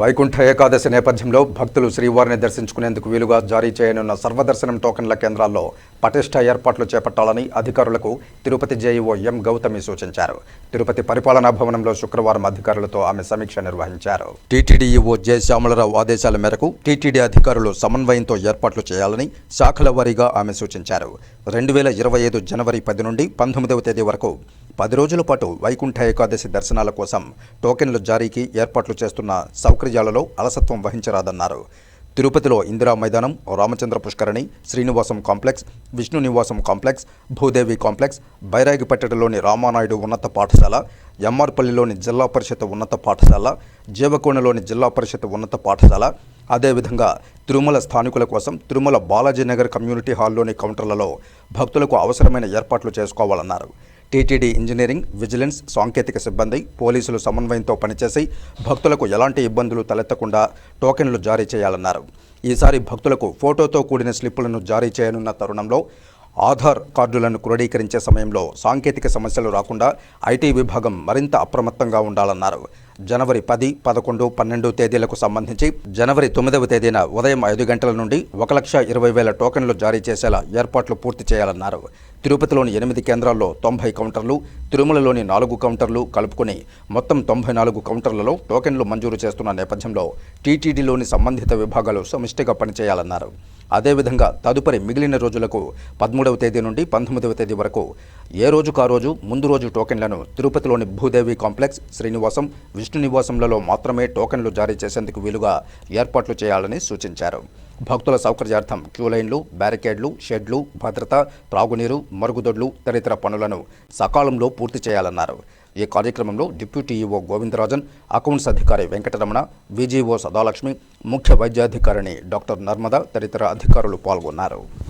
వైకుంఠ ఏకాదశి నేపథ్యంలో భక్తులు శ్రీవారిని దర్శించుకునేందుకు వీలుగా జారీ చేయనున్న సర్వదర్శనం టోకన్ల కేంద్రాల్లో పటిష్ట ఏర్పాట్లు చేపట్టాలని అధికారులకు తిరుపతి జేఈఓ ఎం గౌతమి సూచించారు. తిరుపతి పరిపాలనా భవనంలో శుక్రవారం అధికారులతో ఆమె సమీక్ష నిర్వహించారు. టీటీడీఈఓ జె శ్యామలరావు ఆదేశాల మేరకు టీటీడీ అధికారులు సమన్వయంతో ఏర్పాట్లు చేయాలని శాఖల వారీగా ఆమె సూచించారు. రెండు వేల ఇరవై ఐదు జనవరి పది నుండి పంతొమ్మిదవ తేదీ వరకు పది రోజుల పాటు వైకుంఠ ఏకాదశి దర్శనాల కోసం టోకెన్లు జారీకి ఏర్పాట్లు చేస్తున్న సౌకర్యాలలో అలసత్వం వహించరాదన్నారు. తిరుపతిలో Indira Maidanam Ramachandra Pushkarini Srinivasam complex Vishnu Nivasam complex Bhudevi complex బైరాగిపట్టణలోని Ramanaidu ఉన్నత పాఠశాల ఎంఆర్పల్లిలోని జిల్లా పరిషత్ ఉన్నత పాఠశాల జీవకోణలోని జిల్లా పరిషత్ ఉన్నత పాఠశాల అదేవిధంగా తిరుమల స్థానికుల కోసం తిరుమల బాలాజీ నగర్ కమ్యూనిటీ హాల్లోని కౌంటర్లలో భక్తులకు అవసరమైన ఏర్పాట్లు చేసుకోవాలన్నారు. టీటీడీ ఇంజనీరింగ్ విజిలెన్స్ సాంకేతిక సిబ్బంది పోలీసులు సమన్వయంతో పనిచేసి భక్తులకు ఎలాంటి ఇబ్బందులు తలెత్తకుండా టోకెన్లు జారీ చేయాలన్నారు. ఈసారి భక్తులకు ఫోటోతో కూడిన స్లిప్పులను జారీ చేయనున్న తరుణంలో ఆధార్ కార్డులను క్రోడీకరించే సమయంలో సాంకేతిక సమస్యలు రాకుండా ఐటీ విభాగం మరింత అప్రమత్తంగా ఉండాలన్నారు. జనవరి పది పదకొండు పన్నెండు తేదీలకు సంబంధించి జనవరి తొమ్మిదవ తేదీన ఉదయం ఐదు గంటల నుండి ఒక లక్ష ఇరవై వేల టోకెన్లు జారీ చేసేలా ఏర్పాట్లు పూర్తి చేయాలన్నారు. తిరుపతిలోని ఎనిమిది కేంద్రాల్లో తొంభై కౌంటర్లు తిరుమలలోని నాలుగు కౌంటర్లు కలుపుకొని మొత్తం తొంభై నాలుగు కౌంటర్లలో టోకెన్లు మంజూరు చేస్తున్న నేపథ్యంలో టీటీడీలోని సంబంధిత విభాగాలు సమిష్టిగా పనిచేయాలన్నారు. అదేవిధంగా తదుపరి మిగిలిన రోజులకు పదమూడవ తేదీ నుండి పంతొమ్మిదవ తేదీ వరకు ఏ రోజుకు ఆ రోజు? ముందు రోజు టోకెన్లను తిరుపతిలోని భూదేవి కాంప్లెక్స్ శ్రీనివాసం విష్ణు నివాసంలలో మాత్రమే టోకెన్లు జారీ చేసేందుకు వీలుగా ఏర్పాట్లు చేయాలని సూచించారు. భక్తుల సౌకర్యార్థం క్యూ లైన్లు బ్యారికేడ్లు షెడ్లు భద్రత త్రాగునీరు మరుగుదొడ్లు తదితర పనులను సకాలంలో పూర్తి చేయాలన్నారు. ఈ కార్యక్రమంలో డిప్యూటీ ఈఓ గోవిందరాజన్ అకౌంట్స్ అధికారి వెంకటరమణ విజీఓ సదాలక్ష్మి ముఖ్య వైద్యాధికారిణి డాక్టర్ నర్మద తదితర అధికారులు పాల్గొన్నారు.